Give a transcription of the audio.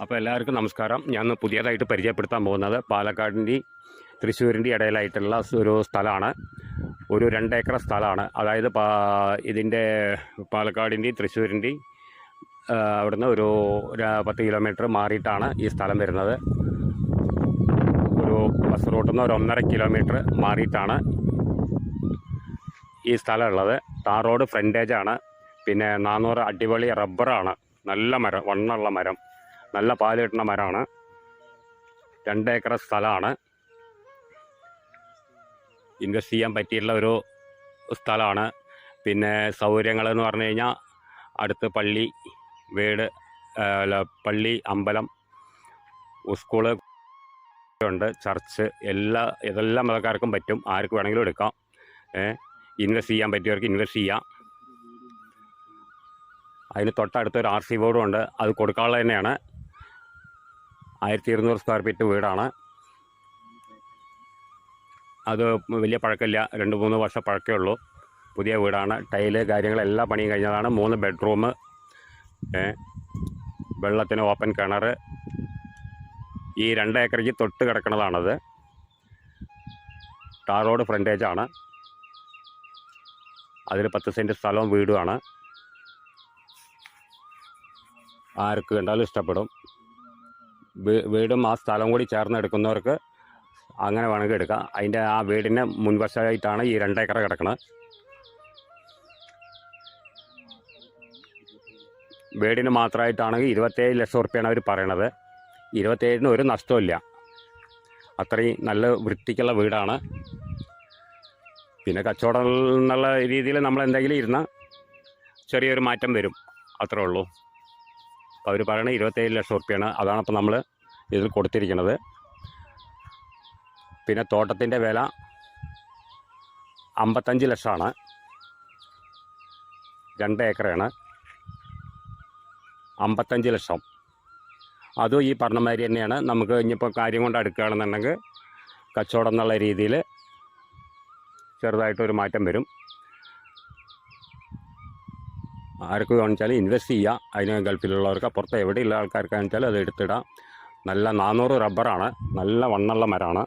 അപ്പോൾ എല്ലാവർക്കും നമസ്കാരം. ഞാൻ പുതിയതായിട്ട് പരിചയപ്പെടുത്താൻ പോകുന്നത് പാലക്കാടിന്റെ തൃശ്ശൂരിന്റെ ഇടയിലായിട്ടുള്ള ഒരു സ്ഥലമാണ്. ഒരു രണ്ട് ഏക്കർ സ്ഥലമാണ്. അതായത് പാ ഇതിന്റെ പാലക്കാടിന്റെ തൃശ്ശൂരിന്റെയും അവിടുന്ന് ഒരു പത്ത് കിലോമീറ്റർ മാറിയിട്ടാണ് ഈ സ്ഥലം വരുന്നത്. ഒരു ബസ് റൂട്ടിൽ നിന്ന് ഒരു ഒന്നര കിലോമീറ്റർ മാറിയിട്ടാണ് ഈ സ്ഥലം ഉള്ളത്. ടാർ റോഡ് ഫ്രണ്ടേജാണ്. പിന്നെ നാനൂറ് അടിപൊളി റബ്ബറാണ്. നല്ല മരം വണ്ണുള്ള മരം. നല്ല പാൽ കിട്ടുന്ന മരമാണ്. രണ്ട് ഏക്കർ സ്ഥലമാണ്. ഇൻവെസ്റ്റ് ചെയ്യാൻ പറ്റിയിട്ടുള്ള ഒരു സ്ഥലമാണ്. പിന്നെ സൗകര്യങ്ങൾ എന്ന് പറഞ്ഞു കഴിഞ്ഞാൽ അടുത്ത് പള്ളി വീട് അല്ല പള്ളി അമ്പലം സ്കൂൾ ഉണ്ട് ചർച്ച് എല്ലാ ഇതെല്ലാം മതക്കാർക്കും പറ്റും. ആർക്ക് വേണമെങ്കിലും എടുക്കാം. ഇൻവെസ്റ്റ് ചെയ്യാൻ പറ്റിയവർക്ക് ഇൻവെസ്റ്റ് ചെയ്യാം. അതിന് തൊട്ടടുത്തൊരു ആർ സി ബോർഡും ഉണ്ട്. അത് കൊടുക്കാനുള്ള തന്നെയാണ്. ആയിരത്തി ഇരുന്നൂറ് സ്ക്വയർ ഫീറ്റ് വീടാണ്. അത് വലിയ പഴക്കമില്ല. രണ്ട് മൂന്ന് വർഷം പഴക്കമേ ഉള്ളൂ. പുതിയ വീടാണ്. ടൈൽ കാര്യങ്ങളെല്ലാം പണിയും കഴിഞ്ഞതാണ്. മൂന്ന് ബെഡ്റൂം വെള്ളത്തിന് ഓപ്പൺ കിണർ ഈ രണ്ട് ഏക്കറയ്ക്ക് തൊട്ട് കിടക്കുന്നതാണത് ടാർ റോഡ് ഫ്രണ്ടേജാണ് അതിൽ പത്ത് സെന്റ് സ്ഥലവും വീടുമാണ്. ആർക്ക് കണ്ടാലും ഇഷ്ടപ്പെടും. വീടും ആ സ്ഥലം കൂടി ചേർന്ന് എടുക്കുന്നവർക്ക് അങ്ങനെ വേണമെങ്കിൽ എടുക്കാം. അതിന്റെ ആ വീടിന്റെ മുൻവശമായിട്ടാണ് ഈ രണ്ടേക്കർ കിടക്കുന്നത് വീടിന് മാത്രമായിട്ടാണെങ്കിൽ ഇരുപത്തേഴ് ലക്ഷം ഉറുപ്പ്യാണ് അവർ പറയണത്. ഇരുപത്തേഴിന് ഒരു നഷ്ടമില്ല അത്രയും നല്ല വൃത്തിക്കുള്ള വീടാണ്. പിന്നെ കച്ചവടം എന്നുള്ള രീതിയിൽ നമ്മൾ എന്തെങ്കിലും ഇരുന്നാൽ ചെറിയൊരു മാറ്റം വരും. അത്രേ ഉള്ളൂ. അപ്പോൾ അവർ പറയണത് ഇരുപത്തേഴ് ലക്ഷം റുപ്യാണ് അതാണിപ്പോൾ നമ്മൾ ഇതിൽ കൊടുത്തിരിക്കുന്നത്. പിന്നെ തോട്ടത്തിന്റെ വില അമ്പത്തഞ്ച് ലക്ഷമാണ്. രണ്ട് ഏക്കറാണ്. അമ്പത്തഞ്ച് ലക്ഷം. അതും ഈ പറഞ്ഞമാതിരി തന്നെയാണ്. നമുക്ക് ഇനിയിപ്പോൾ കാര്യം കൊണ്ട് അടുക്കുകയാണെന്നുണ്ടെങ്കിൽ കച്ചവടം എന്നുള്ള രീതിയിൽ ചെറുതായിട്ടൊരു മാറ്റം വരും. ആർക്ക് കാണിച്ചാലും ഇൻവെസ്റ്റ് ചെയ്യുക അതിന് ഗൾഫിലുള്ളവർക്ക് അപ്പുറത്ത് എവിടെയുള്ള ആൾക്കാർക്ക് കാണിച്ചാലും അത് എടുത്തിടാം. നല്ല നാനൂറ് റബ്ബറാണ് നല്ല വണ്ണുള്ള മരമാണ്.